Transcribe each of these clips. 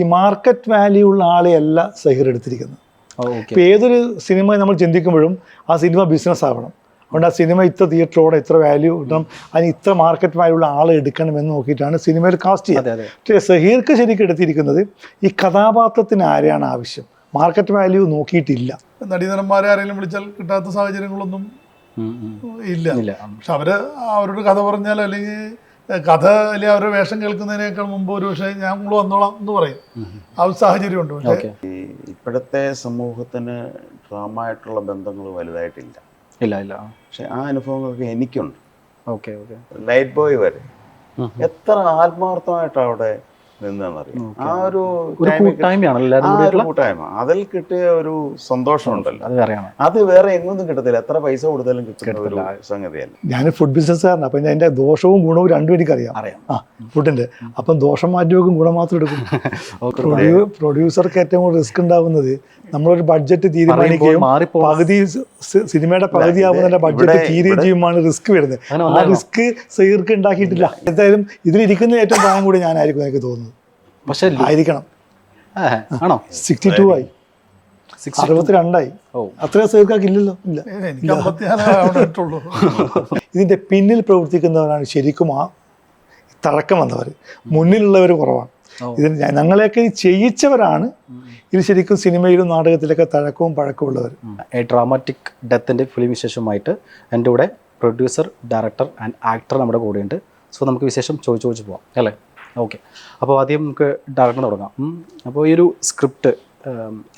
ഈ market value ഉള്ള ആളെയല്ല സഹീർ എടുത്തിരിക്കുന്നത്. ഇപ്പം ഏതൊരു സിനിമ നമ്മൾ ചിന്തിക്കുമ്പോഴും ആ സിനിമ ബിസിനസ് ആവണം. അതുകൊണ്ട് ആ സിനിമ ഇത്ര തിയേറ്ററോടെ ഇത്ര വാല്യൂ കിട്ടണം അതിന് ഇത്ര മാർക്കറ്റ് വാല്യൂ ഉള്ള ആളെ എടുക്കണം എന്ന് നോക്കിയിട്ടാണ് സിനിമയിൽ കാസ്റ്റ് ചെയ്യുന്നത് പക്ഷേ സഹീർക്ക് ശരിക്കും എടുത്തിരിക്കുന്നത് ഈ കഥാപാത്രത്തിന് ആരെയാണ് ആവശ്യം? മാർക്കറ്റ് വാല്യൂ നോക്കിയിട്ടില്ല. നടീനടന്മാരെ ആരെങ്കിലും വിളിച്ചാൽ കിട്ടാത്ത സാഹചര്യങ്ങളൊന്നും. ഇല്ല. പക്ഷെ അവർ അവരോട് കഥ പറഞ്ഞാൽ അല്ലെങ്കിൽ കഥ അല്ലെങ്കിൽ അവരുടെ വേഷം കേൾക്കുന്നതിനേക്കാൾ മുമ്പ് ഒരു പക്ഷേ ഞാൻ വന്നോളാം എന്ന് പറയും. ആ ഒരു സാഹചര്യമുണ്ട്. പക്ഷേ ഇപ്പോഴത്തെ സമൂഹത്തിന് ഡ്രാമ ആയിട്ടുള്ള ബന്ധങ്ങൾ വലുതായിട്ടില്ല. ഇല്ല ഇല്ല. പക്ഷെ ആ അനുഭവങ്ങളൊക്കെ എനിക്കുണ്ട്. Okay okay. ലൈറ്റ് ബോയ് വരെ. എത്ര ആത്മാർത്ഥമായിട്ട് അവിടെ ആ ഒരു കൂട്ടായ്മ. അതിൽ കിട്ടിയ ഒരു സന്തോഷമുണ്ടല്ലോ. അത് വേറെ എങ്ങൊന്നും കിട്ടത്തില്ല. എത്ര പൈസ കൊടുത്താലും കിട്ടുന്ന ഒരു സംഗതിയല്ല. ഞാൻ ഫുഡ് ബിസിനസ്സുകാരനാണ് അപ്പം അതിന്റെ ദോഷവും ഗുണവും രണ്ടും എനിക്കറിയാം. അറിയാം. ആ ഫുഡിന്റെ അപ്പം ദോഷം മാറ്റി വെക്കും ഗുണം മാത്രം എടുക്കും. പ്രൊഡ്യൂസർക്ക് ഏറ്റവും കൂടുതൽ റിസ്ക് ഉണ്ടാവുന്നത് നമ്മളൊരു ബഡ്ജറ്റ് തീരുമാനിക്കുകയും പകുതി സിനിമയുടെ പകുതി ആവുന്നതിന്റെ ബഡ്ജറ്റ് തീരുകയും ചെയ്യുമ്പോൾ റിസ്ക് വരുന്നത്. അങ്ങനെ ആ റിസ്ക് സീർക്ക് ഉണ്ടാക്കിയിട്ടില്ല. എന്തായാലും ഇതിലിരിക്കുന്ന ഏറ്റവും പ്രായം കൂടി ഞാനായിരിക്കും എനിക്ക് തോന്നുന്നത്. പക്ഷെ ആയിരിക്കണം. ആണോ? സിക്സ്റ്റി ടു ആയി അറുപത്തിരണ്ടായി. ഓ. അത്രയും സീർക്കാക്ക് ഇല്ലല്ലോ ഇല്ല. ഇതിന്റെ പിന്നിൽ പ്രവർത്തിക്കുന്നവരാണ് ശരിക്കും ആ തഴക്കം വന്നവർ മുന്നിലുള്ളവർ കുറവാണ്. ഇതിന് ഞങ്ങളെയൊക്കെ ചെയ്യിച്ചവരാണ്. ഇത് ശരിക്കും സിനിമയിലും നാടകത്തിലൊക്കെ തഴക്കവും പഴക്കവും ഉള്ളവർ എ ഡ്രാമാറ്റിക് ഡെത്തിന്റെ ഫിലിം വിശേഷമായിട്ട് എന്റെ കൂടെ പ്രൊഡ്യൂസർ ഡയറക്ടർ ആൻഡ് ആക്ടർ നമ്മുടെ കൂടെയുണ്ട്. സോ നമുക്ക് വിശേഷം ചോദിച്ചു ചോദിച്ചു പോവാം. അല്ലേ? ഓക്കെ. അപ്പോൾ ആദ്യം നമുക്ക് ഡയറക്ടർ തുടങ്ങാം. അപ്പോൾ ഈ ഒരു സ്ക്രിപ്റ്റ്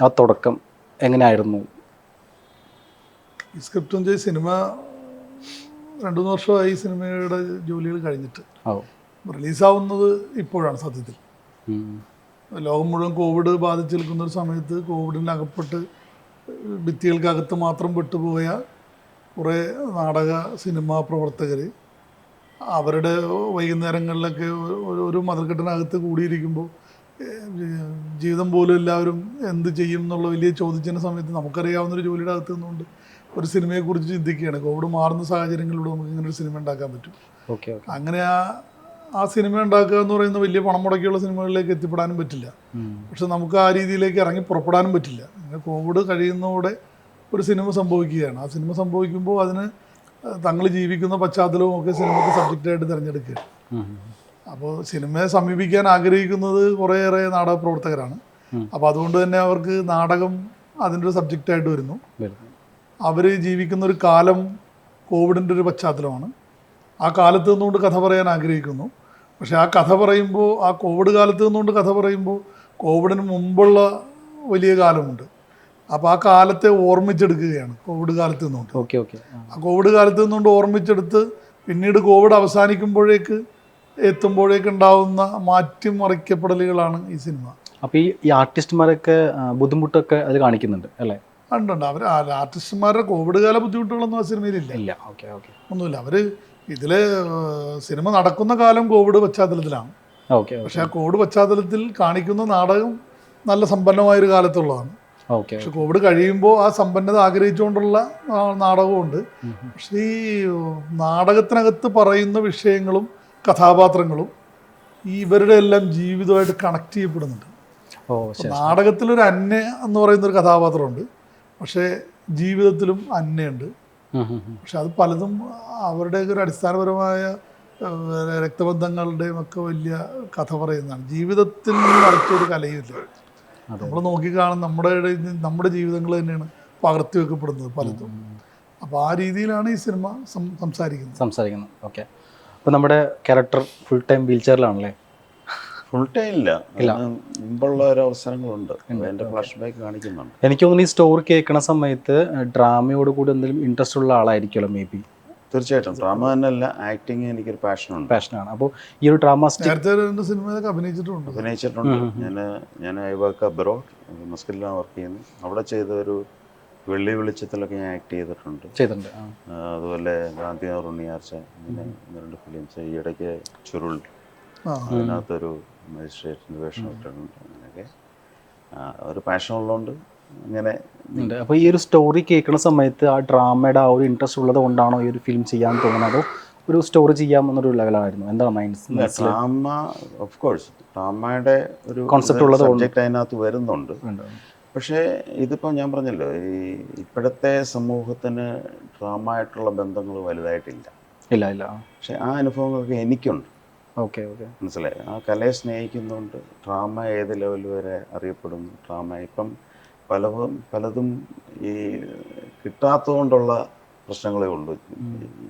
ആ തുടക്കം എങ്ങനെയായിരുന്നു? ഈ എന്ന് വെച്ചാൽ സിനിമ രണ്ടു മൂന്ന് വർഷമായി സിനിമയുടെ ജോലികൾ കഴിഞ്ഞിട്ട്. റിലീസാവുന്നത് ഇപ്പോഴാണ് സത്യത്തിൽ. ലോകം മുഴുവൻ കോവിഡ് ബാധിച്ചു നിൽക്കുന്ന ഒരു സമയത്ത് കോവിഡിൽ അകപ്പെട്ട് ഭിത്തികൾക്കകത്ത് മാത്രം പെട്ടുപോയ കുറേ നാടക സിനിമാ പ്രവർത്തകർ അവരുടെ വൈകുന്നേരങ്ങളിലൊക്കെ ഒരു- മതിൽക്കെട്ടിനകത്ത് കൂടിയിരിക്കുമ്പോൾ ജീവിതം പോലും എല്ലാവരും എന്ത് ചെയ്യും എന്നുള്ള വലിയ ചോദിച്ചിരുന്ന സമയത്ത് നമുക്കറിയാവുന്ന ഒരു ജോലിയുടെ അകത്ത് നിന്നുകൊണ്ട് ഒരു സിനിമയെക്കുറിച്ച് ചിന്തിക്കുകയാണ്. കോവിഡ് മാറുന്ന സാഹചര്യങ്ങളിലൂടെ നമുക്ക് ഇങ്ങനെ ഒരു സിനിമ ഉണ്ടാക്കാൻ പറ്റും. അങ്ങനെ ആ ആ സിനിമ ഉണ്ടാക്കുക എന്ന് പറയുന്ന വലിയ പണം മുടക്കിയുള്ള സിനിമകളിലേക്ക് എത്തിപ്പെടാനും പറ്റില്ല. പക്ഷെ നമുക്ക് ആ രീതിയിലേക്ക് ഇറങ്ങി പുറപ്പെടാനും പറ്റില്ല. അങ്ങനെ കോവിഡ് കഴിയുന്നതോടെ ഒരു സിനിമ സംഭവിക്കുകയാണ്. ആ സിനിമ സംഭവിക്കുമ്പോൾ അതിന് തങ്ങൾ ജീവിക്കുന്ന പശ്ചാത്തലവും ഒക്കെ സിനിമയ്ക്ക് സബ്ജക്റ്റായിട്ട് തിരഞ്ഞെടുക്കുക. അപ്പോൾ സിനിമയെ സമീപിക്കാൻ ആഗ്രഹിക്കുന്നത് കുറേയേറെ നാടക പ്രവർത്തകരാണ് അപ്പോൾ അതുകൊണ്ട് തന്നെ അവർക്ക് നാടകം അതിന്റെ ഒരു സബ്ജക്റ്റായിട്ട് വരുന്നു. അവർ ജീവിക്കുന്ന ഒരു കാലം കോവിഡിന്റെ ഒരു പശ്ചാത്തലമാണ്. ആ കാലത്ത് നിന്നുകൊണ്ട് കഥ പറയാൻ ആഗ്രഹിക്കുന്നു. പക്ഷേ ആ കഥ പറയുമ്പോൾ ആ കോവിഡ് കാലത്ത് നിന്നുകൊണ്ട് കഥ പറയുമ്പോൾ കോവിഡിന് മുമ്പുള്ള വലിയ കാലമുണ്ട്. അപ്പോൾ ആ കാലത്തെ ഓർമ്മിച്ചെടുക്കുകയാണ് കോവിഡ് കാലത്ത് നിന്നുകൊണ്ട്. Okay okay. ആ. കോവിഡ് കാലത്ത് നിന്നുകൊണ്ട് ഓർമ്മിച്ചെടുത്ത് പിന്നീട് കോവിഡ് അവസാനിക്കുമ്പോഴേക്ക് എത്തുമ്പോഴേക്ക് ഉണ്ടാവുന്ന മാറ്റിമറിക്കപ്പെടലുകളാണ് ഈ സിനിമ. അപ്പോൾ ഈ ഈ ആർട്ടിസ്റ്റുമാരൊക്കെ ബുദ്ധിമുട്ടൊക്കെ അത് കാണിക്കുന്നുണ്ട് അല്ലേ? ഉണ്ടുണ്ട് അവർ ആർട്ടിസ്റ്റുമാരുടെ കോവിഡ് കാല ബുദ്ധിമുട്ടുകളൊന്നും ആ സിനിമയിലില്ല. ഇല്ല. Okay okay. ഒന്നുമില്ല. അവർ ഇതിൽ സിനിമ നടക്കുന്ന കാലം കോവിഡ് പശ്ചാത്തലത്തിലാണ്. ഓക്കെ. പക്ഷെ ആ കോവിഡ് പശ്ചാത്തലത്തിൽ കാണിക്കുന്ന നാടകം നല്ല സമ്പന്നമായൊരു കാലത്തുള്ളതാണ്. പക്ഷെ കോവിഡ് കഴിയുമ്പോൾ ആ സമ്പന്നത ആഗ്രഹിച്ചുകൊണ്ടുള്ള നാടകമുണ്ട് പക്ഷേ ഈ നാടകത്തിനകത്ത് പറയുന്ന വിഷയങ്ങളും കഥാപാത്രങ്ങളും ഈ ഇവരുടെ എല്ലാം ജീവിതമായിട്ട് കണക്ട് ചെയ്യപ്പെടുന്നുണ്ട്. നാടകത്തിലൊരു അന്ന എന്ന് പറയുന്ന ഒരു കഥാപാത്രമുണ്ട്. പക്ഷേ ജീവിതത്തിലും അന്നയുണ്ട്. പക്ഷെ അത് പലതും അവരുടെയൊക്കെ ഒരു അടിസ്ഥാനപരമായ രക്തബന്ധങ്ങളുടെയും ഒക്കെ വലിയ കഥ പറയുന്നതാണ്. ജീവിതത്തിൽ നിന്ന് നടത്തിയൊരു കലയില്ല. നമ്മൾ നോക്കിക്കാണും നമ്മുടെ ഇടയിൽ നമ്മുടെ ജീവിതങ്ങൾ തന്നെയാണ് പകർത്തി വെക്കപ്പെടുന്നത് പലതും. അപ്പോൾ ആ രീതിയിലാണ് ഈ സിനിമ സംസാരിക്കുന്നത്. സംസാരിക്കുന്നത്. സംസാരിക്കുന്നു ഓക്കെ അപ്പോൾ നമ്മുടെ ക്യാരക്ടർ ഫുൾ ടൈം വീൽ ചെയറിലാണല്ലേ ഫുൾ ടൈം ഇല്ല. മുമ്പുള്ള ഒരു അവസരങ്ങളുണ്ട്. എന്റെ ഫ്ലാഷ് ബാക്ക് കാണിക്കുന്നുണ്ട്. എനിക്ക് തോന്നുന്നു ഈ സ്റ്റോറി കേൾക്കുന്ന സമയത്ത് ഡ്രാമയോട് കൂടി എന്തെങ്കിലും ഇൻട്രസ്റ്റ് ഉള്ള ആളായിരിക്കുമല്ലോ മേ ബി തീർച്ചയായിട്ടും. ഡ്രാമ തന്നെയല്ല ആക്ടിങ് എനിക്കൊരു പാഷനുണ്ട്. പാഷനാണ്. അപ്പോൾ ഈ ഒരു ഡ്രാമ നേരത്തെ രണ്ട് സിനിമയിലൊക്കെ അഭിനയിച്ചിട്ടുണ്ട്. അഭിനയിച്ചിട്ടുണ്ട്. ഞാൻ ഞാൻ ഐ വർക്ക് അബ്രോഡ് മസ്കിലാണ് വർക്ക് ചെയ്യുന്നത് അവിടെ ചെയ്ത ഒരു വെള്ളി വെളിച്ചത്തിലൊക്കെ ഞാൻ ആക്ട് ചെയ്തിട്ടുണ്ട്. ചെയ്തിട്ടുണ്ട്. അതുപോലെ ഗാന്ധി ഉണ്ണിയാർച്ച ഇങ്ങനെ രണ്ട് ഫിലിംസ്. ഈ ഇടയ്ക്ക് ചുരുൾ അതിനകത്തൊരു മജിസ്ട്രേറ്റിന്റെ വേഷം ഇട്ടിട്ടുണ്ട്. അങ്ങനെയൊക്കെ. ഒരു പാഷൻ ഉള്ളതുകൊണ്ട് അങ്ങനെ അപ്പോൾ ഈ ഒരു സ്റ്റോറി കേൾക്കുന്ന സമയത്ത് ആ ഡ്രാമയുടെ ആ ഒരു ഇൻട്രസ്റ്റ് ഉള്ളത് കൊണ്ടാണോ ഈ ഒരു ഫിലിം ചെയ്യാൻ തോന്നുന്നത്? ഒരു സ്റ്റോറി ചെയ്യാം എന്നൊരു ലെവലായിരുന്നു എന്താണ് മൈൻഡ് ഡ്രാമ ഓഫ് കോഴ്സ് ഡ്രാമയുടെ ഒരു കോൺസെപ്റ്റ് ഉള്ളത്. സബ്ജക്റ്റ് അതിനകത്ത് വരുന്നുണ്ട്. പക്ഷേ ഇതിപ്പോൾ ഞാൻ പറഞ്ഞല്ലോ ഈ ഇപ്പോഴത്തെ സമൂഹത്തിന് ഡ്രാമ ആയിട്ടുള്ള ബന്ധങ്ങൾ വലുതായിട്ടില്ല. ഇല്ല ഇല്ല. പക്ഷേ ആ അനുഭവങ്ങളൊക്കെ എനിക്കുണ്ട്. Okay okay. മനസ്സിലായി? ആ കലയെ സ്നേഹിക്കുന്നുണ്ട് ഡ്രാമ ഏത് ലെവൽ വരെ അറിയപ്പെടുന്നു ഡ്രാമ ഇപ്പം പലതും പലതും ഈ കിട്ടാത്തതുകൊണ്ടുള്ള പ്രശ്നങ്ങളേ ഉള്ളൂ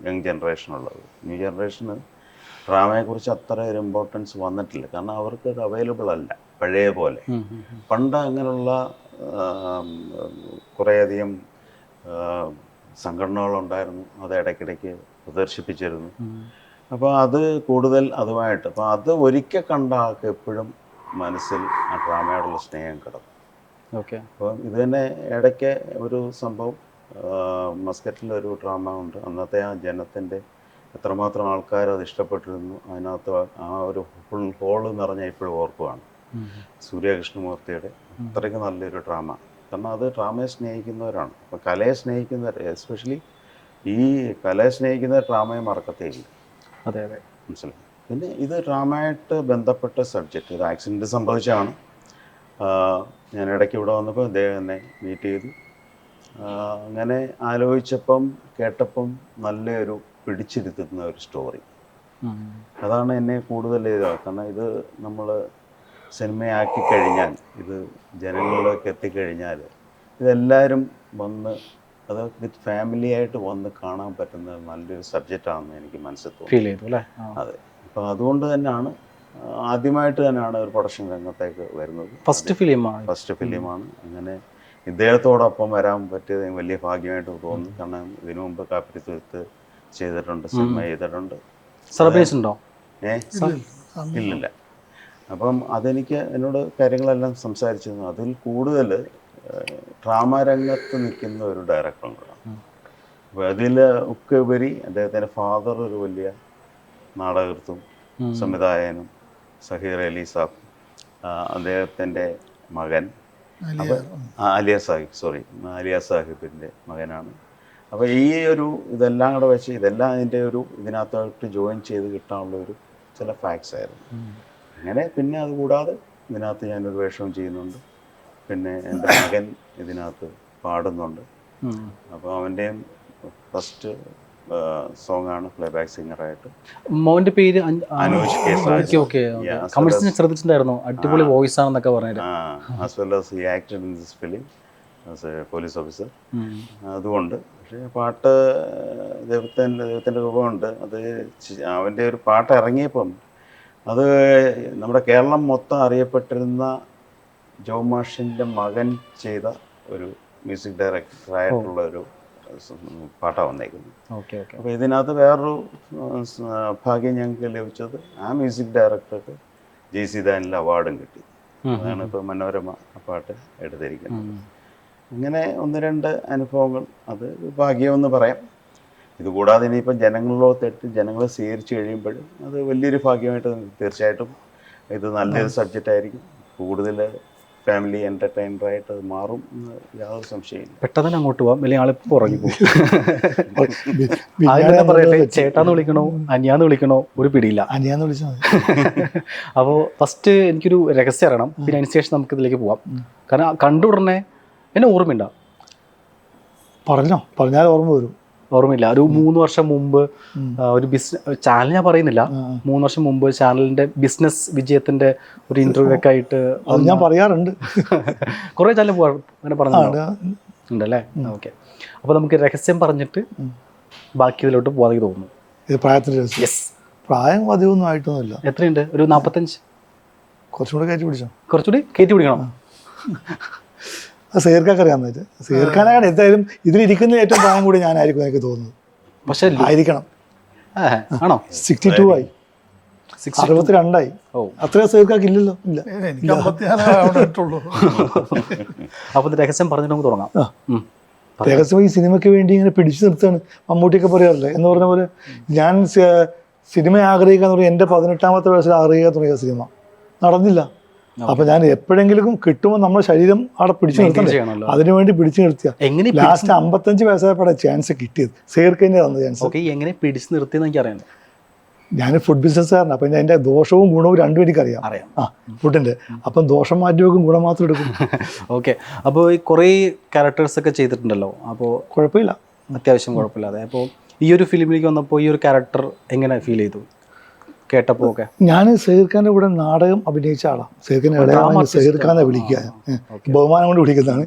യങ് ജനറേഷനുള്ളത്. ന്യൂ ജനറേഷന് ഡ്രാമയെക്കുറിച്ച് അത്ര ഒരു ഇമ്പോർട്ടൻസ് വന്നിട്ടില്ല. കാരണം അവർക്ക് അത് അവൈലബിൾ അല്ല പഴയ പോലെ. പണ്ട് അങ്ങനെയുള്ള കുറേയധികം സംഘടനകളുണ്ടായിരുന്നു. അത് ഇടയ്ക്കിടയ്ക്ക് പ്രദർശിപ്പിച്ചിരുന്നു. അപ്പോൾ അത് കൂടുതൽ അതുമായിട്ട് അപ്പോൾ അത് ഒരിക്കൽ കണ്ട ആൾക്ക് എപ്പോഴും മനസ്സിൽ ആ ഡ്രാമയോടുള്ള സ്നേഹം കിടക്കും. ഓക്കെ. അപ്പോൾ ഇത് തന്നെ ഇടയ്ക്ക് ഒരു സംഭവം മസ്കറ്റിൽ ഒരു ഡ്രാമ ഉണ്ട്. അന്നത്തെ ആ ജനത്തിന്റെ എത്രമാത്രം ആൾക്കാർ അത് ഇഷ്ടപ്പെട്ടിരുന്നു അതിനകത്ത് ആ ഒരു ഫുൾ ഹോൾ നിറഞ്ഞ ഇപ്പോഴും ഓർക്കുവാണ്. സൂര്യകൃഷ്ണമൂർത്തിയുടെ അത്രയ്ക്ക് നല്ലൊരു ഡ്രാമ കാരണം അത് ഡ്രാമയെ സ്നേഹിക്കുന്നവരാണ്. അപ്പോൾ കലയെ സ്നേഹിക്കുന്നവർ എസ്പെഷ്യലി ഈ കലയെ സ്നേഹിക്കുന്ന ഡ്രാമയെ മറക്കത്തേയില്ല. അതെ അതെ. മനസ്സിലായി? പിന്നെ ഇത് ഡ്രാമയായിട്ട് ബന്ധപ്പെട്ട സബ്ജക്റ്റ് ഇത് ആക്സിഡന്റ് സംഭവിച്ചാണ് ഞാൻ ഇടയ്ക്ക് ഇവിടെ വന്നപ്പോൾ അദ്ദേഹം എന്നെ മീറ്റ് ചെയ്തു. അങ്ങനെ ആലോചിച്ചപ്പം കേട്ടപ്പം നല്ലൊരു പിടിച്ചിരുത്തുന്ന ഒരു സ്റ്റോറി. അതാണ് എന്നെ കൂടുതൽ ഇതാ കാരണം ഇത് നമ്മൾ സിനിമയാക്കി കഴിഞ്ഞാൽ ഇത് ജനങ്ങളിലേക്ക് എത്തിക്കഴിഞ്ഞാൽ ഇതെല്ലാവരും വന്ന് അത് വിത്ത് ഫാമിലി ആയിട്ട് വന്ന് കാണാൻ പറ്റുന്ന നല്ലൊരു സബ്ജക്റ്റാണെന്ന് എനിക്ക് മനസ്സിൽ തോന്നി അതെ. അപ്പോൾ അതുകൊണ്ട് തന്നെയാണ് ആദ്യമായിട്ട് തന്നെയാണ് ഒരു പ്രൊഡക്ഷൻ രംഗത്തേക്ക് വരുന്നത്. ഫസ്റ്റ് ഫിലിമാണ്. ഫസ്റ്റ് ഫിലിമാണ്. അങ്ങനെ ഇദ്ദേഹത്തോടൊപ്പം വരാൻ പറ്റിയത് വലിയ ഭാഗ്യമായിട്ട് തോന്നുന്നു കാരണം ഇതിനു മുമ്പ് കാപ്പിരിത്തുരുത്ത് ചെയ്തിട്ടുണ്ട് സിനിമ ചെയ്തിട്ടുണ്ട്. ഉണ്ടോ? ഏ? ഇല്ലില്ല. അപ്പം അതെനിക്ക് എന്നോട് കാര്യങ്ങളെല്ലാം സംസാരിച്ചിരുന്നു. അതിൽ കൂടുതൽ ഡ്രാമ രംഗത്ത് നിൽക്കുന്ന ഒരു ഡയറക്ടറും കൂടെ അപ്പോൾ അതിൽ ഒക്കെ ഉപരി അദ്ദേഹത്തിന്റെ ഫാദർ ഒരു വലിയ നാടകൃത്തും. സംവിധായകനും സഹീർ അലി സാബ് അദ്ദേഹത്തിന്റെ മകൻ. ആ, ആലിയ സാഹിബ് സോറി ആലിയ സാഹിബിന്റെ മകനാണ്. അപ്പോൾ ഈ ഒരു ഇതെല്ലാം കൂടെ വെച്ച് ഇതെല്ലാം അതിന്റെ ഒരു ഇതിനകത്തായിട്ട് ജോയിൻ ചെയ്ത് കിട്ടാനുള്ള ഒരു ചില ഫാക്ട്സ് ആയിരുന്നു. അങ്ങനെ പിന്നെ അതുകൂടാതെ ഇതിനകത്ത് ഞാനൊരു വേഷവും ചെയ്യുന്നുണ്ട്. പിന്നെ എന്റെ മകൻ ഇതിനകത്ത് പാടുന്നുണ്ട്. അപ്പോൾ അവന്റെയും ഫസ്റ്റ് സോങ് ആണ് പ്ലേ ബാക്ക് സിംഗറായിട്ട് മോന്റെ പേര് Anuj K Saj. Okay okay. Yeah, as well comments ഞാൻ ശ്രദ്ധിച്ചിട്ടുണ്ടായിരുന്നു? അടിപൊളി വോയിസ് ആണെന്നൊക്കെ പറഞ്ഞിട്ട്. As well as he acted in this film as a police officer അതുകൊണ്ട് പക്ഷേ പാട്ട് ദൈവത്തിന്റെ ദൈവത്തിന്റെ രൂപമുണ്ട് അത് അവന്റെ ഒരു പാട്ട് ഇറങ്ങിയപ്പം അത് നമ്മുടെ കേരളം മൊത്തം അറിയപ്പെട്ടിരുന്ന ജോമാഷിന്റെ മകൻ ചെയ്ത ഒരു മ്യൂസിക് ഡയറക്ടർ ആയിട്ടുള്ള ഒരു പാട്ടാണ് വന്നേക്കുന്നത്. Okay okay. അപ്പോൾ ഇതിനകത്ത് വേറൊരു ഭാഗ്യം ഞങ്ങൾക്ക് ലഭിച്ചത് ആ മ്യൂസിക് ഡയറക്ടർക്ക് ജെ സി ദാനിൽ അവാർഡും കിട്ടി. അതാണ് ഇപ്പോൾ മനോരമ പാട്ട് എടുത്തിരിക്കുന്നത്. അങ്ങനെ ഒന്ന് രണ്ട് അനുഭവങ്ങൾ അത് ഭാഗ്യമെന്ന് പറയാം. ഇതുകൂടാതെ ഇനിയിപ്പം ജനങ്ങളിലോട്ട് എത്തി ജനങ്ങളെ സ്വീകരിച്ചു കഴിയുമ്പോഴും അത് വലിയൊരു ഭാഗ്യമായിട്ട് തീർച്ചയായിട്ടും ഇത് നല്ലൊരു സബ്ജക്റ്റ് ആയിരിക്കും കൂടുതൽ ഫാമിലി എന്റർടൈനറായിട്ട് അത് മാറും എന്ന് യാതൊരു സംശയമില്ല പെട്ടെന്ന് അങ്ങോട്ട് പോവാം. അല്ലെങ്കിൽ ആളിപ്പോ ഉറങ്ങി പോകും ആദ്യം പറയട്ടെ ചേട്ടാന്ന് വിളിക്കണോ അനിയാന്ന് വിളിക്കണോ ഒരു പിടിയില്ല. അനിയാന്ന് വിളിച്ചാൽ അപ്പോ അപ്പോൾ ഫസ്റ്റ് എനിക്കൊരു രഹസ്യം അറിയണം. പിന്നെ അതിന് ശേഷം നമുക്ക് ഇതിലേക്ക് പോവാം. കാരണം കണ്ടു ഉടനെ എന്നെ ഓർമ്മയുണ്ടോ പറഞ്ഞോ? പറഞ്ഞാൽ ഓർമ്മ വരും. ഓർമ്മയില്ല. ഒരു മൂന്ന് വർഷം മുമ്പ് ഒരു ബിസിനസ് ചാനൽ ഞാൻ പറയുന്നില്ല. മൂന്ന് വർഷം മുമ്പ് ചാനലിന്റെ ബിസിനസ് വിജയത്തിന്റെ ഒരു ഇന്റർവ്യൂ ഒക്കെ ആയിട്ട് ഞാൻ പറയാറുണ്ട്. കുറെ ചാനൽ അങ്ങനെ പറഞ്ഞു ഉണ്ടല്ലേ? ഓക്കെ അപ്പോൾ നമുക്ക് രഹസ്യം പറഞ്ഞിട്ട് ബാക്കി ഇതിലോട്ട് പോകാതെ തോന്നുന്നു. ഇത് പ്രായത്തിന്റെ രഹസ്യം. യെസ് പ്രായം അധികമൊന്നും ആയിട്ടൊന്നുമില്ല. എത്രയുണ്ട്? ഒരു നാൽപ്പത്തഞ്ച് കുറച്ചുകൂടി കയറ്റി പിടിച്ചോ? കുറച്ചുകൂടി കയറ്റി പിടിക്കണം. അത് അറിയാമെന്ന് വെച്ചാൽ സേർക്കാനാണ് എന്തായാലും ഇതിലിരിക്കുന്ന ഏറ്റവും പ്രായം കൂടി ഞാനായിരിക്കും എനിക്ക് തോന്നുന്നത്. പക്ഷേ ആയിരിക്കണം. ആണോ? സിക്സ്റ്റി ടു ആയി. അറുപത്തിരണ്ടായി. അത്രയും സേർക്കാർക്ക് ഇല്ലല്ലോ. ഇല്ല. ഇത് രഹസ്യം പറഞ്ഞിട്ട് നമുക്ക് തുടങ്ങാം. രഹസ്യം ഈ സിനിമയ്ക്ക് വേണ്ടി ഇങ്ങനെ പിടിച്ചു നിർത്തുകയാണ് മമ്മൂട്ടിയൊക്കെ പറയാറില്ലേ? എന്ന് പറഞ്ഞ പോലെ ഞാൻ സിനിമ സിനിമ ആഗ്രഹിക്കാന്ന് പറഞ്ഞാൽ എന്റെ പതിനെട്ടാമത്തെ വയസ്സിൽ ആഗ്രഹിക്കാൻ തുടങ്ങിയ സിനിമ. നടന്നില്ല. അപ്പൊ ഞാൻ എപ്പോഴെങ്കിലും കിട്ടുമ്പോൾ നമ്മുടെ ശരീരം അവിടെ പിടിച്ചു നിർത്തണം അതിനുവേണ്ടി പിടിച്ചു നിർത്തിയ. എങ്ങനെ ലാസ്റ്റ് അമ്പത്തഞ്ച് വയസ്സായപ്പോഴാണ് ചാൻസ് കിട്ടിയത്. സേർക്കന്നെ തന്ന ചാൻസ് എങ്ങനെ പിടിച്ചു നിർത്തിയെന്ന് എനിക്ക് അറിയാം ഞാൻ ഫുഡ് ബിസിനസ്സുകാരനാണ് അപ്പം എന്റെ ദോഷവും ഗുണവും രണ്ടും എനിക്കറിയാം. അറിയാം. ആ ഫുഡിന്റെ അപ്പം ദോഷം മാറ്റി വെക്കും ഗുണം മാത്രം എടുക്കും. ഓക്കെ അപ്പോൾ ഈ കുറേ ക്യാരക്ടേഴ്സ് ഒക്കെ ചെയ്തിട്ടുണ്ടല്ലോ. അപ്പോൾ കുഴപ്പമില്ല. അത്യാവശ്യം കുഴപ്പമില്ലാതെ. അപ്പോൾ ഈ ഒരു ഫിലിമിലേക്ക് വന്നപ്പോൾ ഈ ഒരു ക്യാരക്ടർ എങ്ങനെ ഫീൽ ചെയ്തു? കേട്ടപ്പോൾ ഒക്കെ ഞാൻ സഹീർഖാന്റെ കൂടെ നാടകം അഭിനയിച്ച ആളാണ് സഹീർഖാൻ ഇളയാളെ സഹീർഖാനെ വിളിക്കുക. ബഹുമാനം കൊണ്ട് വിളിക്കുന്നതാണ്.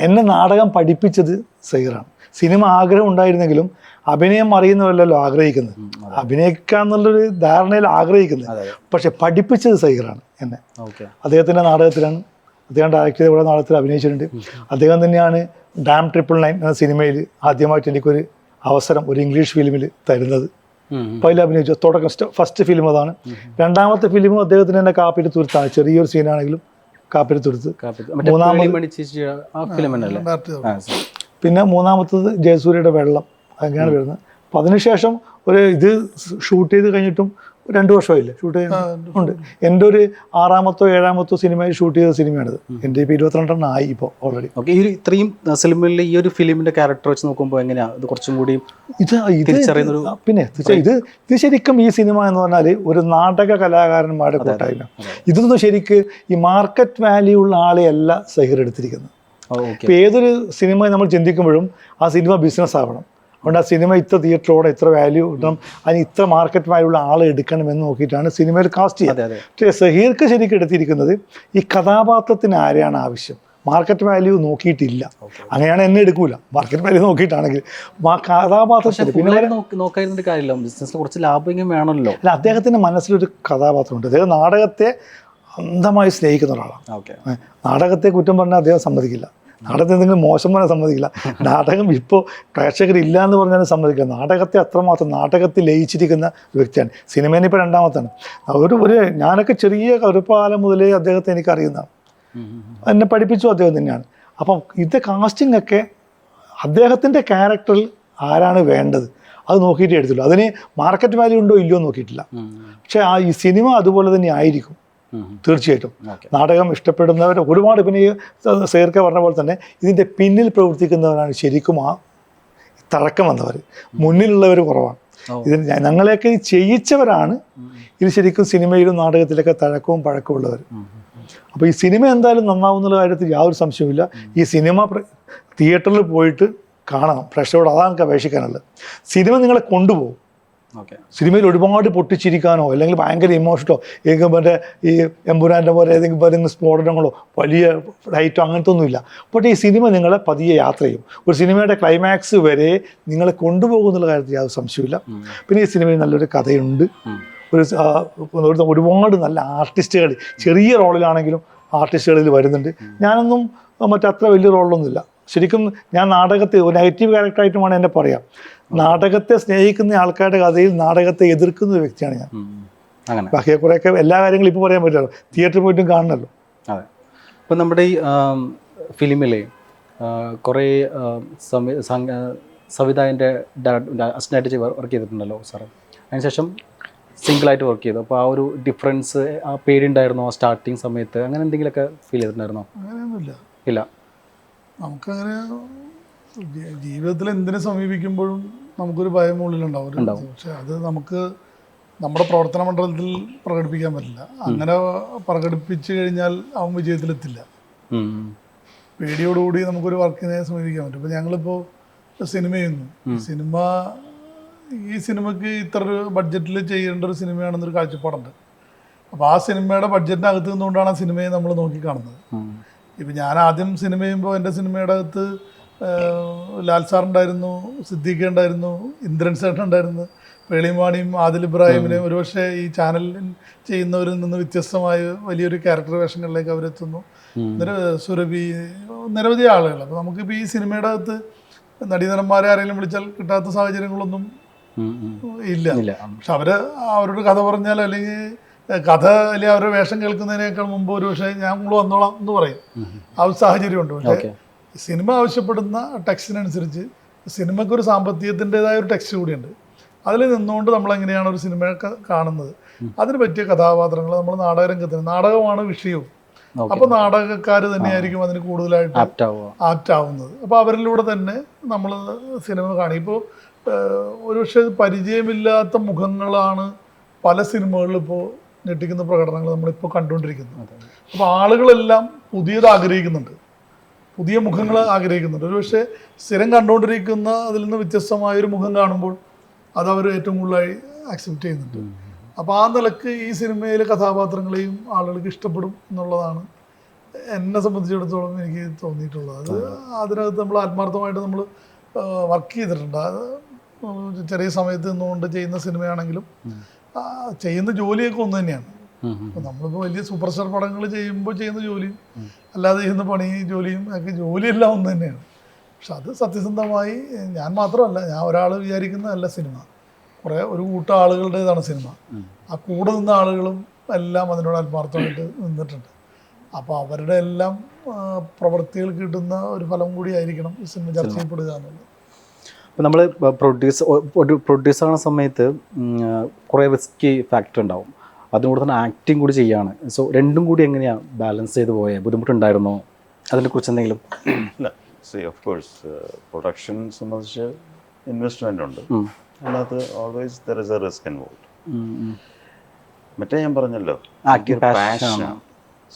എന്നെ നാടകം പഠിപ്പിച്ചത് സഹീറാണ് സിനിമ ആഗ്രഹം ഉണ്ടായിരുന്നെങ്കിലും അഭിനയം അറിയുന്നവരല്ലോ ആഗ്രഹിക്കുന്നത്. അഭിനയിക്കാന്നുള്ളൊരു ധാരണയിൽ ആഗ്രഹിക്കുന്നത്. പക്ഷെ പഠിപ്പിച്ചത് സഹീറാണ് എന്നെ. അദ്ദേഹത്തിന്റെ നാടകത്തിലാണ് അദ്ദേഹം ഡയറക്റ്റ് ചെയ്ത ഇവിടെ നാടകത്തിൽ അഭിനയിച്ചിട്ടുണ്ട്. അദ്ദേഹം തന്നെയാണ് ഡാം ട്രിപ്പിൾ നയൻ എന്ന സിനിമയിൽ ആദ്യമായിട്ട് എനിക്കൊരു അവസരം ഒരു ഇംഗ്ലീഷ് ഫിലിമിൽ തരുന്നത്. അപ്പോൾ അതിൽ അഭിനയിച്ചു തുടക്കം ഫസ്റ്റ് ഫിലിം അതാണ്. രണ്ടാമത്തെ ഫിലിമും അദ്ദേഹത്തിന് തന്നെ കാപ്പിരി തുരുത്താണ് ചെറിയൊരു സീനാണെങ്കിലും കാപ്പിരി തുരുത്ത്. മൂന്നാമത്. പിന്നെ മൂന്നാമത്തത് ജയസൂര്യയുടെ വെള്ളം. അങ്ങനെയാണ് വരുന്നത്. അപ്പം അതിനുശേഷം ഒരു ഇത് ഷൂട്ട് ചെയ്ത് കഴിഞ്ഞിട്ടും രണ്ട് വർഷമായില്ലേ? ഷൂട്ട് ചെയ്യുന്നത് ഉണ്ട്. എന്റെ ഒരു ആറാമത്തോ ഏഴാമത്തോ സിനിമയിൽ ഷൂട്ട് ചെയ്ത സിനിമയാണിത്. എന്റെ ഇപ്പോൾ ഇരുപത്തിരണ്ടെണ്ണം ആയി ഇപ്പോൾ ഓൾറെഡി ഓക്കെ ഈ ഒരു ഇത്രയും സിനിമയിൽ ഈ ഒരു ഫിലിമിന്റെ ക്യാരക്ടർ വെച്ച് നോക്കുമ്പോൾ എങ്ങനെയാണ് ഇത് കുറച്ചും കൂടി ഇത് ഇത് തിരിച്ചറിയുന്നൊരു- പിന്നെ ഇത് ഇത് ശരിക്കും ഈ സിനിമ എന്ന് പറഞ്ഞാൽ ഒരു നാടക കലാകാരന്മാരുടെ കൂട്ടായ്മ. ഇതൊന്നും ശരിക്ക് ഈ മാർക്കറ്റ് വാല്യൂ ഉള്ള ആളെയല്ല സഹിർ എടുത്തിരിക്കുന്നത്. ഓക്കെ. ഇപ്പം ഏതൊരു സിനിമ നമ്മൾ ചിന്തിക്കുമ്പോഴും ആ സിനിമ ബിസിനസ് ആവണം. അതുകൊണ്ട് ആ സിനിമ ഇത്ര തിയേറ്ററോടെ ഇത്ര വാല്യൂ കിട്ടണം. അതിന് ഇത്ര മാർക്കറ്റ് വാല്യൂ ഉള്ള ആളെ എടുക്കണമെന്ന് നോക്കിയിട്ടാണ് സിനിമയിൽ കാസ്റ്റ് ചെയ്യുന്നത് സഹീർക്ക് ശരിക്കും എടുത്തിരിക്കുന്നത് ഈ കഥാപാത്രത്തിന് ആരെയാണ് ആവശ്യം? മാർക്കറ്റ് വാല്യൂ നോക്കിയിട്ടില്ല. അങ്ങനെയാണ് എന്നെ എടുക്കൂല. മാർക്കറ്റ് വാല്യൂ നോക്കിയിട്ടാണെങ്കിൽ. ആ കഥാപാത്രത്തിന് പിന്നെ കാര്യമില്ല. ബിസിനസ്സിൽ കുറച്ച് വേണമല്ലോ. അല്ല അദ്ദേഹത്തിന്റെ മനസ്സിലൊരു കഥാപാത്രമുണ്ട്. അദ്ദേഹം നാടകത്തെ അന്ധമായി സ്നേഹിക്കുന്ന ഒരാളാണ്. നാടകത്തെ കുറ്റം പറഞ്ഞാൽ അദ്ദേഹം സമ്മതിക്കില്ല. നാടകത്തെ എന്തെങ്കിലും മോശം പറഞ്ഞാൽ സമ്മതിക്കില്ല. നാടകം ഇപ്പോൾ പ്രേക്ഷകരില്ല എന്ന് പറഞ്ഞാലും സമ്മതിക്കില്ല. നാടകത്തെ അത്രമാത്രം നാടകത്തിൽ ലയിച്ചിരിക്കുന്ന വ്യക്തിയാണ്. സിനിമേനെ ഇപ്പോൾ രണ്ടാമത്താണ്. ഒരു ഒരു ഞാനൊക്കെ ചെറിയ കറുപ്പാലം മുതലേ അദ്ദേഹത്തെ എനിക്കറിയുന്ന. എന്നെ പഠിപ്പിച്ചു അദ്ദേഹം തന്നെയാണ്. അപ്പം ഇത് കാസ്റ്റിംഗ് ഒക്കെ അദ്ദേഹത്തിന്റെ ക്യാരക്ടറിൽ ആരാണ് വേണ്ടത്? അത് നോക്കിയിട്ടേ എടുത്തുള്ളൂ. അതിന് മാർക്കറ്റ് വാല്യൂ ഉണ്ടോ ഇല്ലയോ നോക്കിയിട്ടില്ല. പക്ഷേ ആ ഈ സിനിമ അതുപോലെ തന്നെ ആയിരിക്കും. തീർച്ചയായിട്ടും. നാടകം ഇഷ്ടപ്പെടുന്നവർ ഒരുപാട് പിന്നെ ഈ സേർക്ക പറഞ്ഞ പോലെ തന്നെ ഇതിന്റെ പിന്നിൽ പ്രവർത്തിക്കുന്നവരാണ് ശരിക്കും ആ തറക്കം വന്നവർ മുന്നിലുള്ളവർ കുറവാണ്. ഇതിന് ഞങ്ങളെയൊക്കെ ചെയ്യിച്ചവരാണ്. ഇത് ശരിക്കും സിനിമയിലും നാടകത്തിലൊക്കെ തഴക്കവും പഴക്കവും ഉള്ളവർ അപ്പോൾ ഈ സിനിമ എന്തായാലും നന്നാവുന്ന കാര്യത്തിൽ യാതൊരു സംശയവുമില്ല. ഈ സിനിമ തിയേറ്ററിൽ പോയിട്ട് കാണണം. പ്രേക്ഷകരോട് അതാണ് എനിക്ക് അപേക്ഷിക്കാനുള്ളത്. സിനിമ നിങ്ങളെ കൊണ്ടുപോകും. സിനിമയിൽ ഒരുപാട് പൊട്ടിച്ചിരിക്കാനോ അല്ലെങ്കിൽ ഭയങ്കര ഇമോഷനോ ഏതെങ്കിലും മറ്റേ ഈ എമ്പുരാന്റെ പോലെ ഏതെങ്കിലും ഏതെങ്കിലും സ്ഫോടനങ്ങളോ വലിയ ഡൈറ്റോ അങ്ങനത്തെ ഒന്നുമില്ല പക്ഷേ ഈ സിനിമ നിങ്ങളെ പതിയെ യാത്ര ചെയ്യും. ഒരു സിനിമയുടെ ക്ലൈമാക്സ് വരെ നിങ്ങളെ കൊണ്ടുപോകുന്നുള്ള കാര്യത്തിൽ യാതൊരു സംശയമില്ല പിന്നെ ഈ സിനിമയിൽ നല്ലൊരു കഥയുണ്ട്. ഒരു ഒരുപാട് നല്ല ആർട്ടിസ്റ്റുകൾ ചെറിയ റോളിലാണെങ്കിലും ആർട്ടിസ്റ്റുകളിൽ വരുന്നുണ്ട്. ഞാനൊന്നും മറ്റത്ര വലിയ റോളൊന്നുമില്ല ശരിക്കും ഞാൻ നാടകത്തെ ഒരു നെഗറ്റീവ് ക്യാരക്ടറായിട്ട് വേണം എന്നെ പറയാം. നാടകത്തെ സ്നേഹിക്കുന്ന ആൾക്കാരുടെ കഥയിൽ നാടകത്തെ എതിർക്കുന്ന ഒരു വ്യക്തിയാണ് ഞാൻ. അങ്ങനെ. ബാക്കിയെ കുറേയൊക്കെ എല്ലാ കാര്യങ്ങളും ഇപ്പോൾ പറയാൻ പറ്റില്ല തിയേറ്ററിൽ പോയിട്ടും കാണണല്ലോ. അതെ. ഇപ്പം നമ്മുടെ ഈ ഫിലിമിലെ കുറേ സംവിധായകന്റെ അസിസ്റ്റന്റായിട്ട് വർക്ക് ചെയ്തിട്ടുണ്ടല്ലോ സാറ്. അതിനുശേഷം സിംഗിളായിട്ട് വർക്ക് ചെയ്തു. അപ്പോൾ ആ ഒരു ഡിഫറൻസ് ആ പേടിയുണ്ടായിരുന്നോ? ആ സ്റ്റാർട്ടിങ് സമയത്ത് അങ്ങനെ എന്തെങ്കിലുമൊക്കെ ഫീൽ ചെയ്തിട്ടുണ്ടായിരുന്നോ? അങ്ങനെയൊന്നുമില്ല. ഇല്ല. നമുക്കങ്ങനെ ജീവിതത്തിൽ എന്തിനെ സമീപിക്കുമ്പോഴും നമുക്കൊരു ഭയം ഉള്ളിലുണ്ടാവും. പക്ഷെ അത് നമുക്ക് നമ്മുടെ പ്രവർത്തന മണ്ഡലത്തിൽ പ്രകടിപ്പിക്കാൻ പറ്റില്ല. അങ്ങനെ പ്രകടിപ്പിച്ചു കഴിഞ്ഞാൽ അവൻ വിജയത്തിലെത്തില്ല. പേടിയോടുകൂടി നമുക്കൊരു വർക്കിനെ സമീപിക്കാൻ പറ്റും. ഇപ്പൊ ഞങ്ങളിപ്പോൾ സിനിമ ചെയ്യുന്നു. സിനിമ ഈ സിനിമയ്ക്ക് ഇത്ര ഒരു ബഡ്ജറ്റിൽ ചെയ്യേണ്ട ഒരു സിനിമയാണെന്നൊരു കാഴ്ചപ്പാടുണ്ട്. അപ്പോൾ ആ സിനിമയുടെ ബഡ്ജറ്റിന് അകത്ത് നിന്നുകൊണ്ടാണ് ആ സിനിമയെ നമ്മൾ നോക്കി കാണുന്നത്. ഇപ്പം ഞാൻ ആദ്യം സിനിമ ചെയ്യുമ്പോൾ എന്റെ സിനിമയുടെ അകത്ത് ലാൽ സാറുണ്ടായിരുന്നു സിദ്ദീഖ് ഉണ്ടായിരുന്നു ഇന്ദ്രൻ സേട്ടൻ ഉണ്ടായിരുന്നു പേളിമാണിയും ആദിൽ ഇബ്രാഹിമിനെ ഒരുപക്ഷെ ഈ ചാനലിൽ ചെയ്യുന്നവരിൽ നിന്ന് വ്യത്യസ്തമായ വലിയൊരു ക്യാരക്ടർ വേഷങ്ങളിലേക്ക് അവരെത്തുന്നു. സുരഭി നിരവധി ആളുകൾ. അപ്പോൾ നമുക്കിപ്പോൾ ഈ സിനിമയുടെ അകത്ത് നടീനടന്മാരെ ആരെങ്കിലും വിളിച്ചാൽ കിട്ടാത്ത സാഹചര്യങ്ങളൊന്നും. ഇല്ല. പക്ഷെ അവർ അവരോട് കഥ പറഞ്ഞാൽ അല്ലെങ്കിൽ കഥ അല്ലെങ്കിൽ അവരുടെ വേഷം കേൾക്കുന്നതിനേക്കാൾ മുമ്പ് ഒരു പക്ഷേ ഞാൻ വന്നോളാം എന്ന് പറയും. ആ ഒരു സാഹചര്യമുണ്ട്. പക്ഷേ ഓക്കെ. സിനിമ ആവശ്യപ്പെടുന്ന ടെക്സ്റ്റിനനുസരിച്ച് സിനിമയ്ക്ക് ഒരു സാമ്പത്തികത്തിന്റെതായ ഒരു ടെക്സ്റ്റ് കൂടിയുണ്ട്. അതിൽ നിന്നുകൊണ്ട് നമ്മൾ എങ്ങനെയാണ് ഒരു സിനിമ കാണുന്നത്? അതിന് പറ്റിയ കഥാപാത്രങ്ങൾ നമ്മൾ നാടകരംഗത്തിന് നാടകമാണ് വിഷയവും. അപ്പോൾ നാടകക്കാർ തന്നെയായിരിക്കും അതിന് കൂടുതലായിട്ട് ആപ്റ്റ് ആവുന്നത് അപ്പോൾ അവരിലൂടെ തന്നെ നമ്മൾ സിനിമ കാണും. ഇപ്പോൾ ഒരുപക്ഷെ പരിചയമില്ലാത്ത മുഖങ്ങളാണ് പല സിനിമകളിലും ഇപ്പോൾ ഞെട്ടിക്കുന്ന പ്രകടനങ്ങൾ നമ്മളിപ്പോൾ കണ്ടുകൊണ്ടിരിക്കുന്നത്. അപ്പോൾ ആളുകളെല്ലാം പുതിയത് ആഗ്രഹിക്കുന്നുണ്ട് പുതിയ മുഖങ്ങൾ ആഗ്രഹിക്കുന്നുണ്ട്. ഒരുപക്ഷെ സ്ഥിരം കണ്ടുകൊണ്ടിരിക്കുന്ന അതിൽ നിന്ന് വ്യത്യസ്തമായ ഒരു മുഖം കാണുമ്പോൾ അത് അവർ ഏറ്റവും കൂടുതലായി അക്സെപ്റ്റ് ചെയ്യുന്നുണ്ട്. അപ്പോൾ ആ നിലയ്ക്ക് ഈ സിനിമയിലെ കഥാപാത്രങ്ങളെയും ആളുകൾക്ക് ഇഷ്ടപ്പെടും എന്നുള്ളതാണ് എന്നെ സംബന്ധിച്ചിടത്തോളം എനിക്ക് തോന്നിയിട്ടുള്ളത്. അത് അതിനകത്ത് നമ്മൾ ആത്മാർത്ഥമായിട്ട് നമ്മൾ വർക്ക് ചെയ്തിട്ടുണ്ട്. അത് ചെറിയ സമയത്ത് നിന്നുകൊണ്ട് ചെയ്യുന്ന സിനിമയാണെങ്കിലും ചെയ്യുന്ന ജോലിയൊക്കെ ഒന്ന് തന്നെയാണ്. അപ്പോൾ നമ്മളിപ്പോൾ വലിയ സൂപ്പർ സ്റ്റാർ പടങ്ങൾ ചെയ്യുമ്പോൾ ചെയ്യുന്ന ജോലിയും അല്ലാതെ ചെയ്യുന്ന പണി ജോലിയും ഒക്കെ ജോലിയെല്ലാം ഒന്ന് തന്നെയാണ്. പക്ഷെ അത് സത്യസന്ധമായി ഞാൻ മാത്രമല്ല ഞാൻ ഒരാൾ വിചാരിക്കുന്നതല്ല സിനിമ. കുറേ ഒരു കൂട്ടം ആളുകളുടേതാണ് സിനിമ. ആ കൂടെ നിന്ന ആളുകളും എല്ലാം അതിനോട് ആത്മാർത്ഥമായിട്ട് നിന്നിട്ടുണ്ട്. അപ്പോൾ അവരുടെ എല്ലാം പ്രവൃത്തികൾ കിട്ടുന്ന ഒരു ഫലം കൂടി ആയിരിക്കണം ഈ സിനിമ ചർച്ച ചെയ്യപ്പെടുക എന്നുള്ളത്. അപ്പോൾ നമ്മൾ പ്രൊഡ്യൂസ് ഒരു പ്രൊഡ്യൂസർ ആവുന്ന സമയത്ത് കുറേ റിസ്കി ഫാക്ടർ ഉണ്ടാവും. അതിനോട് തന്നെ ആക്ടിങ് കൂടി ചെയ്യാണ്. സോ രണ്ടും കൂടി എങ്ങനെയാണ് ബാലൻസ് ചെയ്ത് പോയത് ബുദ്ധിമുട്ടുണ്ടായിരുന്നോ? അതിനെക്കുറിച്ച് എന്തെങ്കിലും? ഇല്ല. സി ഓഫ് കോഴ്സ് പ്രൊഡക്ഷൻ സംബന്ധിച്ച് ഇൻവെസ്റ്റ്മെന്റ് ഉണ്ട്. അതിനകത്ത് always there is a risk involve. മറ്റേ ഞാൻ പറഞ്ഞല്ലോ.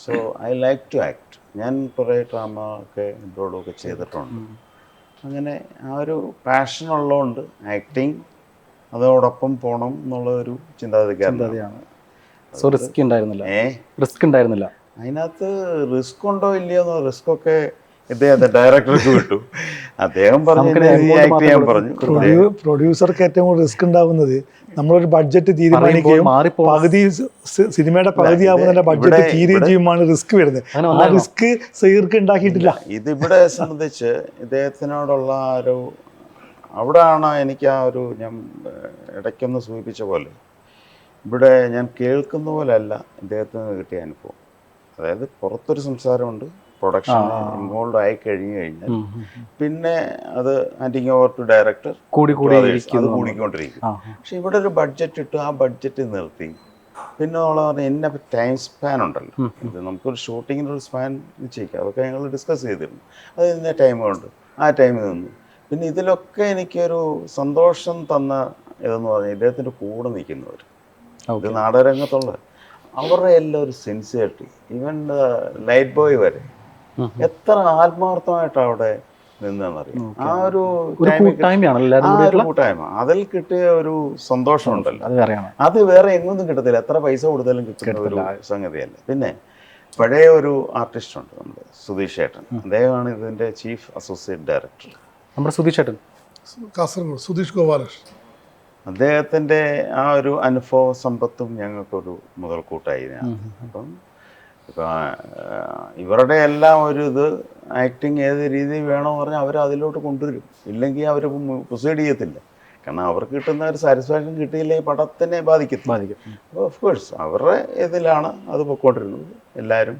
So I like to act ഞാൻ കുറേ ഡ്രാമ ഒക്കെ എബ്രോഡും ഒക്കെ ചെയ്തിട്ടുണ്ട്. അങ്ങനെ ആ ഒരു പാഷൻ ഉള്ളതുകൊണ്ട് ആക്ടിങ് അതോടൊപ്പം പോകണം എന്നുള്ള ഒരു ചിന്താഗതിക്കാരനാണ്. ചിന്താഗതിയാണ്. സോ റിസ്ക് ഉണ്ടായിരുന്നില്ല. റിസ്ക് ഉണ്ടായിരുന്നില്ല. അതിനകത്ത് റിസ്ക് ഉണ്ടോ ഇല്ലയോ എന്നോ റിസ്ക് ഒക്കെ ഇദ്ദേഹത്തെ ഡയറക്ടർക്ക് വിട്ടു അദ്ദേഹം പറഞ്ഞു നമുക്കിനി "നീ amount act മാത്രം ചെയ്യാൻ പറഞ്ഞു. പ്രൊഡ്യൂസർക്ക് ഏറ്റവും കൂടുതൽ റിസ്ക് ഉണ്ടാവുന്നത് നമ്മളൊരു ബഡ്ജറ്റ് തീരുമാനിക്കുകയും പകുതി സിനിമയുടെ പകുതി ആവുന്ന ബഡ്ജറ്റ് തീരുകയും ചെയ്യുമ്പോൾ റിസ്ക് വരുന്നത്. ആ റിസ്ക് സീർക്ക് ഉണ്ടാക്കിയിട്ടില്ല. ഇതിവിടെ സംബന്ധിച്ച് ഇദ്ദേഹത്തിനോടുള്ള ആ ഒരു അവിടെയാണ് എനിക്ക് ആ ഒരു ഞാൻ ഇടയ്ക്കൊന്ന് സൂചിപ്പിച്ച പോലെ. ഇവിടെ ഞാൻ കേൾക്കുന്ന പോലെയല്ല ഇദ്ദേഹത്തിന് കിട്ടിയ അനുഭവം. അതായത് പുറത്തൊരു സംസാരമുണ്ട് പ്രൊഡക്ഷൻ ഇൻവോൾവ് ആയി കഴിഞ്ഞു കഴിഞ്ഞാൽ. പിന്നെ അത് ആന്റിങ് ഓവർ ടു ഡയറക്ടർ കൂടി കൂടി അത് കൂടിക്കൊണ്ടിരിക്കും. പക്ഷെ ഇവിടെ ഒരു ബഡ്ജറ്റ് ഇട്ടു ആ ബഡ്ജറ്റ് നിർത്തി. പിന്നെ ഉള്ള പറഞ്ഞാൽ എന്നെ ടൈം സ്പാൻ ഉണ്ടല്ലോ. ഇത് നമുക്കൊരു ഷൂട്ടിങ്ങിന്റെ ഒരു സ്പാൻ നിശ്ചയിക്കാം. അതൊക്കെ ഞങ്ങൾ ഡിസ്കസ് ചെയ്തിരുന്നു. അത് ഇന്ന ടൈം കൊണ്ട്. ആ ടൈമിൽ നിന്നു. പിന്നെ ഇതിലൊക്കെ എനിക്കൊരു സന്തോഷം തന്ന ഇതെന്ന് പറഞ്ഞാൽ ഇദ്ദേഹത്തിന്റെ കൂടെ നിൽക്കുന്നവർ ഇത് നാടകരംഗത്തുള്ള അവരുടെ എല്ലാം ഒരു സിൻസിയറിറ്റി ഈവൻ ലൈറ്റ് ബോയ് വരെ എത്ര ആത്മാർത്ഥമായിട്ട് അവിടെ നിന്നെന്നറിയാം ആ ഒരു കൂട്ടായ്മ. അതിൽ കിട്ടിയ ഒരു സന്തോഷം ഉണ്ടല്ലോ. അത് വേറെ എങ്ങൊന്നും കിട്ടത്തില്ല. എത്ര പൈസ കൊടുത്താലും കിട്ടുന്ന ഒരു സംഗതിയല്ല. പിന്നെ പഴയ ഒരു ആർട്ടിസ്റ്റ് ഉണ്ട് നമ്മുടെ സുധീഷ് ഏട്ടൻ. അദ്ദേഹമാണ് ഇതിന്റെ ചീഫ് അസോസിയേറ്റ് ഡയറക്ടർ നമ്മുടെ സുധീഷ് ഏട്ടൻ. കാസർഗോഡ് സുധീഷ് ഗോപാലകൃഷ്ണൻ. അദ്ദേഹത്തിന്റെ ആ ഒരു അനുഭവ സമ്പത്തും ഞങ്ങൾക്കൊരു മുതൽക്കൂട്ടായി. അപ്പം ഇപ്പം ഇവരുടെ എല്ലാം ഒരു ഇത് ആക്ടിങ് ഏത് രീതി വേണോ പറഞ്ഞാൽ അവർ അതിലോട്ട് കൊണ്ടുവരും. ഇല്ലെങ്കിൽ അവർ പ്രൊസീഡ് ചെയ്യത്തില്ല. കാരണം അവർക്ക് കിട്ടുന്ന ഒരു സാറ്റിസ്ഫാക്ഷൻ കിട്ടിയില്ലെങ്കിൽ പടത്തിനെ ബാധിക്കും. ബാധിക്കും ഓഫ് കോഴ്സ് അവരുടെ ഇതിലാണ് അത് പൊയ്ക്കൊണ്ടിരുന്നത്. എല്ലാവരും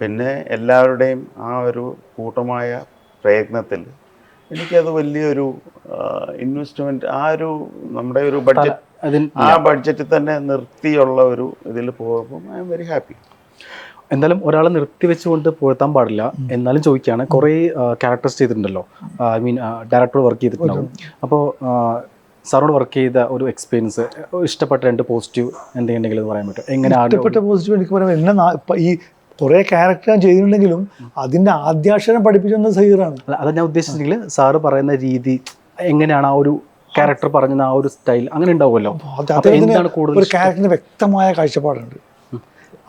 പിന്നെ എല്ലാവരുടെയും ആ ഒരു കൂട്ടമായ പ്രയത്നത്തിൽ എനിക്കത് വലിയൊരു ഇൻവെസ്റ്റ്മെന്റ് ആ ഒരു നമ്മുടെ ഒരു ബഡ്ജറ്റ് ആ ബഡ്ജറ്റിൽ തന്നെ നിർത്തിയുള്ള ഒരു ഇതിൽ പോകുമ്പോൾ ഐ എം വെരി ഹാപ്പി. എന്തായാലും ഒരാളെ നിർത്തി വെച്ചുകൊണ്ട് പുകഴ്ത്താൻ പാടില്ല. എന്നാലും ചോദിക്കുകയാണ് കുറേ ക്യാരക്ടേഴ്സ് ചെയ്തിട്ടുണ്ടല്ലോ. ഐ മീൻ ഡയറക്ടർ വർക്ക് ചെയ്തിട്ടുണ്ടാവും. അപ്പോൾ സാറോട് വർക്ക് ചെയ്ത ഒരു എക്സ്പീരിയൻസ് ഇഷ്ടപ്പെട്ട രണ്ട് പോസിറ്റീവ് എന്തെങ്കിലും പറയാൻ പറ്റും എങ്ങനെ ഇഷ്ടപ്പെട്ട പോസിറ്റീവ് എനിക്ക് പറയാം എന്നെ ഈ കുറേ ക്യാരക്ടർ ഞാൻ ചെയ്തിട്ടുണ്ടെങ്കിലും അതിന്റെ ആദ്യാക്ഷരം പഠിപ്പിച്ചത് സഹീറാണ്. അല്ല അത് ഞാൻ ഉദ്ദേശിച്ചെങ്കിൽ സാറ് പറയുന്ന രീതി എങ്ങനെയാണ് ആ ഒരു ക്യാരക്ടർ പറഞ്ഞ ആ ഒരു സ്റ്റൈൽ അങ്ങനെ ഉണ്ടാവുമല്ലോ. ഒരു ക്യാരക്ടറിന് വ്യക്തമായ കാഴ്ചപ്പാടുണ്ട്.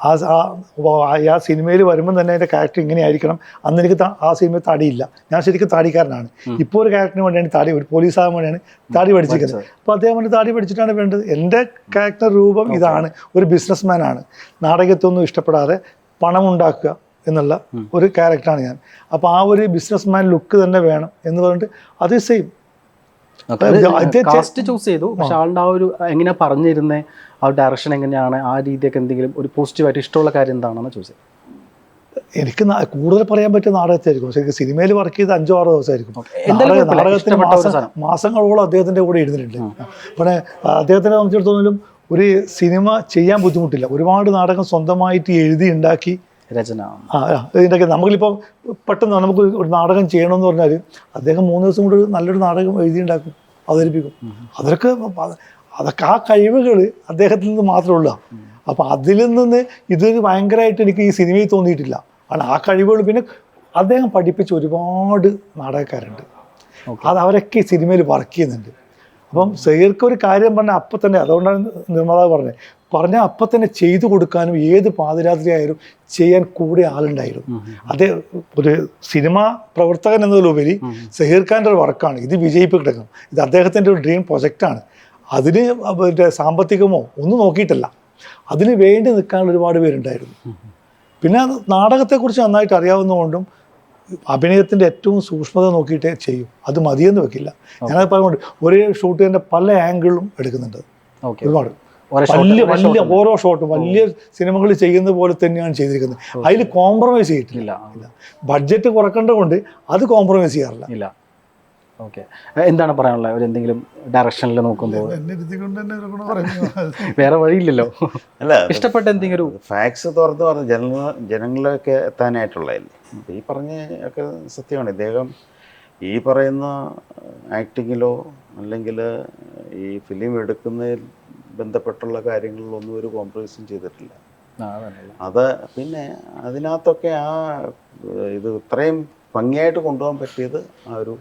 ആ സിനിമയിൽ വരുമ്പോൾ തന്നെ അതിന്റെ ക്യാരക്ടർ ഇങ്ങനെ ആയിരിക്കണം അന്ന് എനിക്ക് ആ സിനിമയിൽ തടിയില്ല. ഞാൻ ശരിക്കും താടിക്കാരനാണ്. ഇപ്പോൾ ഒരു ക്യാരക്ടറിന് വേണ്ടിയാണ് താടി ഒരു പോലീസ് ആകാൻ വേണ്ടിയാണ് താടി പഠിച്ചിരിക്കുന്നത്. അപ്പോൾ അദ്ദേഹം വേണ്ടി താടി പഠിച്ചിട്ടാണ് വേണ്ടത്. എന്റെ ക്യാരക്ടർ രൂപം ഇതാണ്. ഒരു ബിസിനസ്മാൻ ആണ്. നാടകത്തൊന്നും ഇഷ്ടപ്പെടാതെ പണം ഉണ്ടാക്കുക എന്നുള്ള ഒരു ക്യാരക്ടറാണ് ഞാൻ. അപ്പോൾ ആ ഒരു ബിസിനസ് മാൻ ലുക്ക് തന്നെ വേണം എന്ന് പറഞ്ഞിട്ട് അത് സെയിം കാസ്റ്റ് ചൂസ് ചെയ്തു. പക്ഷെ ആളുടെ ആ ഒരു എങ്ങനെയാ പറഞ്ഞിരുന്നേ ആ ഡയറക്ഷൻ എങ്ങനെയാണ് ആ രീതിയൊക്കെ എന്തെങ്കിലും ഒരു പോസിറ്റീവായിട്ട് ഇഷ്ടമുള്ള കാര്യം എന്താണെന്ന് ചോദിച്ചത്. എനിക്ക് നാ- കൂടുതൽ പറയാൻ പറ്റിയ നാടകത്തായിരിക്കും ശരിക്കും സിനിമയിൽ വർക്ക് ചെയ്ത് അഞ്ചോ ആറോ ദിവസമായിരിക്കും. നാടകത്തിന് മാസം മാസങ്ങളോളം അദ്ദേഹത്തിന്റെ കൂടെ ഇരുന്നിട്ടുണ്ട്. പിന്നെ അദ്ദേഹത്തിനെ സംബന്ധിച്ചിടത്തോളം ഒരു സിനിമ ചെയ്യാൻ ബുദ്ധിമുട്ടില്ല. ഒരുപാട് നാടകം സ്വന്തമായിട്ട് എഴുതി ഉണ്ടാക്കി രചന. ആ ഇതിന്റെയൊക്കെ നമുക്കിപ്പോൾ പെട്ടെന്ന് നമുക്ക് ഒരു നാടകം ചെയ്യണമെന്ന് പറഞ്ഞാൽ അദ്ദേഹം മൂന്ന് ദിവസം കൊണ്ട് ഒരു നല്ലൊരു നാടകം എഴുതി ഉണ്ടാക്കും അവതരിപ്പിക്കും. അതൊക്കെ അതൊക്കെ ആ കഴിവുകൾ അദ്ദേഹത്തിൽ നിന്ന് മാത്രമുള്ള അപ്പം അതിൽ നിന്ന് ഇത് ഭയങ്കരമായിട്ട് എനിക്ക് ഈ സിനിമയിൽ തോന്നിയിട്ടില്ല. ആണ് ആ കഴിവുകൾ പിന്നെ അദ്ദേഹം പഠിപ്പിച്ച ഒരുപാട് നാടകക്കാരുണ്ട്. അത് അവരൊക്കെ സിനിമയിൽ വർക്ക് ചെയ്യുന്നുണ്ട്. അപ്പം സെയർക്ക് ഒരു കാര്യം പറഞ്ഞാൽ അപ്പം തന്നെ അതുകൊണ്ടാണ് നിർമ്മാതാവ് പറഞ്ഞത്. പറഞ്ഞാൽ അപ്പം തന്നെ ചെയ്തു കൊടുക്കാനും ഏത് പാതിരാത്രി ആയാലും ചെയ്യാൻ കൂടെ ആളുണ്ടായിരുന്നു. അത് ഒരു സിനിമ പ്രവർത്തകൻ എന്നതിലുപരി സഹീർ ഖാന്റെ ഒരു വർക്കാണ്. ഇത് വിജയിപ്പിക്കണം ഇത് അദ്ദേഹത്തിന്റെ ഒരു ഡ്രീം പ്രൊജക്റ്റാണ്. അതിന് മറ്റേ സാമ്പത്തികമോ ഒന്നും നോക്കിയിട്ടല്ല. അതിന് വേണ്ടി നിൽക്കാൻ ഒരുപാട് പേരുണ്ടായിരുന്നു. പിന്നെ നാടകത്തെക്കുറിച്ച് നന്നായിട്ട് അറിയാവുന്നതുകൊണ്ടും അഭിനയത്തിന്റെ ഏറ്റവും സൂക്ഷ്മത നോക്കിയിട്ടേ ചെയ്യും. അത് മതിയെന്ന് വെക്കില്ല. ഞാനത് പറഞ്ഞുകൊണ്ട് ഒരേ ഷൂട്ട് തന്നെ പല ആംഗിളും എടുക്കുന്നുണ്ട്. ഒരുപാട്. വലിയ വലിയ ഓരോ ഷോട്ടും വലിയ സിനിമകൾ ചെയ്യുന്ന പോലെ തന്നെയാണ് ചെയ്തിരിക്കുന്നത്. അതിൽ കോംപ്രമൈസ് ചെയ്തിട്ടില്ല. ബഡ്ജറ്റ് കുറക്കേണ്ടതുകൊണ്ട് അത് കോംപ്രമൈസ് ചെയ്യാറില്ല. ഓക്കെ. എന്താണ് പറയാനുള്ളത്? ഒരു എന്തെങ്കിലും ഡയറക്ഷനിൽ നോക്കുമ്പോൾ? വേറെ വഴിയില്ലല്ലോ. അല്ല ഇഷ്ടപ്പെട്ട എന്തെങ്കിലും ഒരു ഫാക്സ് തുറന്ന് പറഞ്ഞ് ജനങ്ങൾ ജനങ്ങളിലൊക്കെ എത്താനായിട്ടുള്ളതല്ലേ? ഈ പറഞ്ഞ ഒക്കെ സത്യമാണ്. ഇദ്ദേഹം ഈ പറയുന്ന ആക്ടിങ്ങിലോ അല്ലെങ്കിൽ ഈ ഫിലിം എടുക്കുന്നതിൽ ബന്ധപ്പെട്ടുള്ള കാര്യങ്ങളിലൊന്നും ഒരു കോംപ്രമൈസും ചെയ്തിട്ടില്ല. അത് പിന്നെ അതിനകത്തൊക്കെ ആ ഇത് ഇത്രയും ഭംഗിയായിട്ട് കൊണ്ടുപോകാൻ പറ്റിയത് ആ ഒരു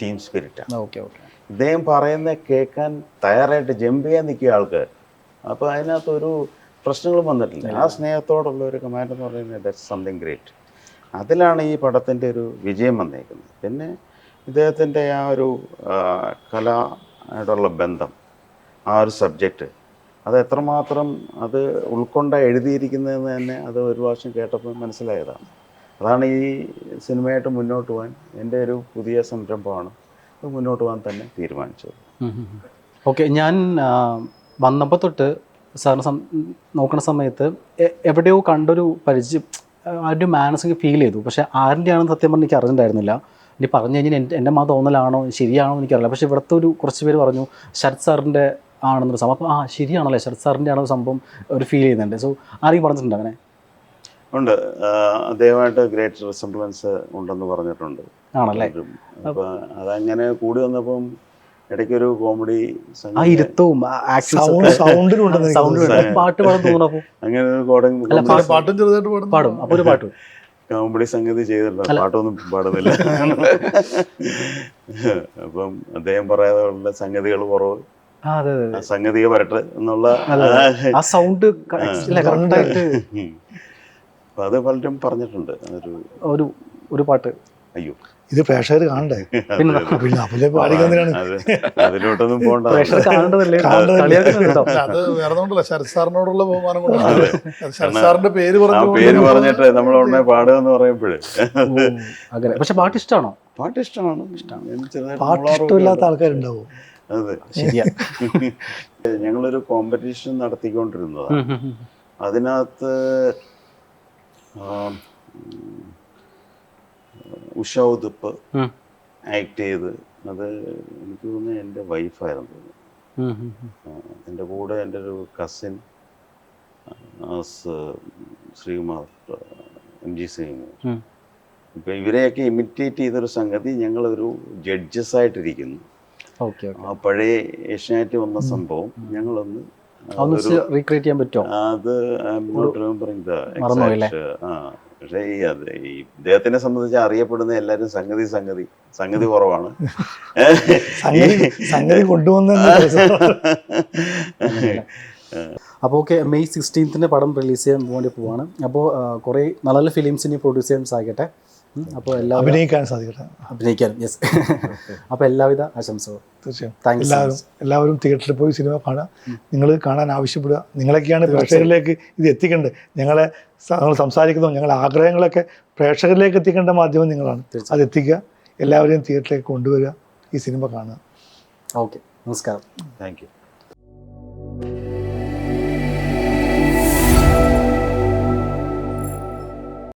ടീം സ്പിരിറ്റാണ് ഓക്കെ ഓക്കെ ഇദ്ദേഹം പറയുന്ന കേൾക്കാൻ തയ്യാറായിട്ട് ജമ്പ് ചെയ്യാൻ നിൽക്കിയ ആൾക്ക് അപ്പോൾ അതിനകത്തൊരു പ്രശ്നങ്ങളും വന്നിട്ടില്ല. ആ സ്നേഹത്തോടുള്ള ഒരു കമാൻഡ് എന്ന് പറയുന്നത് ദറ്റ്സ് സംതിങ് ഗ്രേറ്റ് അതിലാണ് ഈ പടത്തിന്റെ ഒരു വിജയം വന്നേക്കുന്നത്. പിന്നെ ഇദ്ദേഹത്തിന്റെ ആ ഒരു കലയോടുള്ള ബന്ധം ആ ഒരു സബ്ജക്റ്റ് അത് എത്രമാത്രം അത് ഉൾക്കൊണ്ട എഴുതിയിരിക്കുന്നതെന്ന് തന്നെ അത് ഒരു പ്രാവശ്യം കേട്ടപ്പോൾ മനസ്സിലായതാണ്. അതാണ് ഈ സിനിമയായിട്ട് മുന്നോട്ട് പോകാൻ എന്റെ ഒരു പുതിയ സംരംഭമാണ്. അത് മുന്നോട്ട് പോകാൻ തന്നെ തീരുമാനിച്ചത്. ഓക്കെ ഞാൻ വന്നപ്പോൾ തൊട്ട് സാറിന് നോക്കുന്ന സമയത്ത് എവിടെയോ കണ്ടൊരു പരിചയം ആ ഒരു മാനസിക ഫീൽ ചെയ്തു. പക്ഷേ ആരിന്റെയാണെന്ന് സത്യം പറഞ്ഞാൽ എനിക്ക് അറിഞ്ഞിട്ടുണ്ടായിരുന്നില്ല. ഇനി പറഞ്ഞു കഴിഞ്ഞാൽ എന്റെ മാ തോന്നലാണോ ശരിയാണോ എനിക്കറിയില്ല. പക്ഷേ ഇവിടുത്തെ ഒരു കുറച്ച് പേര് പറഞ്ഞു ശരത് സാറിന്റെ ആണെന്നൊരു സംഭവം. അപ്പോൾ ആ ശരിയാണല്ലേ? ശരത് സാറിന്റെ ആണോ സംഭവം ഒരു ഫീൽ ചെയ്യുന്നുണ്ട്. സോ ആരെയും പറഞ്ഞിട്ടുണ്ട് അങ്ങനെ? ഉണ്ട്. അദ്ദേഹമായിട്ട് ഗ്രേറ്റ് റിസംബ്ലൻസ് ഉണ്ടെന്ന് പറഞ്ഞിട്ടുണ്ട്. ആണല്ലേ? അപ്പൊ അതങ്ങനെ കൂടി വന്നപ്പം ഇടയ്ക്കൊരു കോമഡി ആ ഇരുത്തവും. പാട്ട് അങ്ങനെ ഒരു കോട പാട്ടും ചെറുതായിട്ട് പാടും. അപ്പോൾ ഒരു പാട്ട്. കോമഡി സംഗതി ചെയ്തിട്ടുണ്ട് പാട്ടൊന്നും പാടുന്നില്ല. അപ്പം അദ്ദേഹം പറയാതെ സംഗതികൾ കുറവ്. സംഗതിയെ വരട്ടെ എന്നുള്ള ആ സൗണ്ട് കറക്റ്റായിട്ട്. അപ്പൊ അത് പലരും പറഞ്ഞിട്ടുണ്ട്. ഒരു ഒരു ഒരു പാട്ട്. അയ്യോ. ഇത് പ്രേക്ഷകർ കാണണ്ടേ? പിന്നെ പിന്നെ പാടിക്കുന്നതിനാണ് അതിലോട്ടൊന്നും പോകണ്ട. അത് വേറെ കൊണ്ടല്ല ശരത് സാറിനോടുള്ള ബഹുമാനം കൊണ്ടാണ്. ശരത് സാറിന്റെ പേര് പറഞ്ഞു പേര് പറഞ്ഞിട്ട് നമ്മൾ ഉടനെ പാടുക എന്ന് പറയുമ്പോഴേ അങ്ങനെ. പക്ഷെ പാട്ട് ഇഷ്ടമാണോ? പാട്ട് ഇഷ്ടമാണ്. ഞാൻ പാട്ട് ഇഷ്ടമില്ലാത്ത ആൾക്കാരുണ്ടാവും? അതെ. ശരിയാ. ഞങ്ങളൊരു കോമ്പറ്റീഷൻ നടത്തിക്കൊണ്ടിരുന്നതാണ് അതിനകത്ത് ആ, ഉഷ ഉതുപ്പ് ആക്ട് ചെയ്ത് അത് എനിക്ക് തോന്നുന്നു എന്റെ വൈഫായിരുന്നു. തോന്നുന്നു എന്റെ കൂടെ എന്റെ ഒരു cousin Sreekumar M G Sreekumar. ഇപ്പം ഇവരെയൊക്കെ ഇമിറ്റേറ്റ് ചെയ്തൊരു സംഗതി ഞങ്ങളൊരു ജഡ്ജസ് ആയിട്ടിരിക്കുന്നു ആ പഴയ ഏഷ്യാനെറ്റ് വന്ന സംഭവം ഞങ്ങളൊന്ന് റീക്രിയേറ്റ് ചെയ്യാൻ പറ്റുമോ? അത് പക്ഷേ ഈ അത് ഈ ഇദ്ദേഹത്തിനെ സംബന്ധിച്ച് അറിയപ്പെടുന്ന എല്ലാവരും സംഗതി സംഗതി സംഗതി കുറവാണ്. സംഗതി കൊണ്ടുവന്ന അപ്പോൾ ഓക്കെ മെയ് സിക്സ്റ്റീൻത്തിന് പടം റിലീസ് ചെയ്യാൻ വേണ്ടി പോവാണ്. അപ്പോൾ കുറേ നല്ല നല്ല ഫിലിംസിനെ പ്രൊഡ്യൂസ് ചെയ്യാൻ സാധിക്കട്ടെ. അപ്പോൾ എല്ലാവരും അഭിനയിക്കാൻ സാധിക്കട്ടെ. അഭിനയിക്കാൻ യെസ് അപ്പോൾ എല്ലാവിധ ആശംസകളും. തീർച്ചയായും. എല്ലാവരും എല്ലാവരും തിയേറ്ററിൽ പോയി സിനിമ കാണുക. നിങ്ങൾ കാണാൻ ആവശ്യപ്പെടുക. നിങ്ങളൊക്കെയാണ് പ്രേക്ഷകരിലേക്ക് ഇത് എത്തിക്കേണ്ടത്. ഞങ്ങളെ സ- നമ്മൾ ഞങ്ങളുടെ ഞങ്ങളെ ആഗ്രഹങ്ങളൊക്കെ പ്രേക്ഷകരിലേക്ക് എത്തിക്കേണ്ട മാധ്യമം നിങ്ങളാണ്. അത് എത്തിക്കുക. എല്ലാവരെയും തിയേറ്ററിലേക്ക് കൊണ്ടുവരിക. ഈ സിനിമ കാണുക. ഓക്കെ നമസ്കാരം. Thank you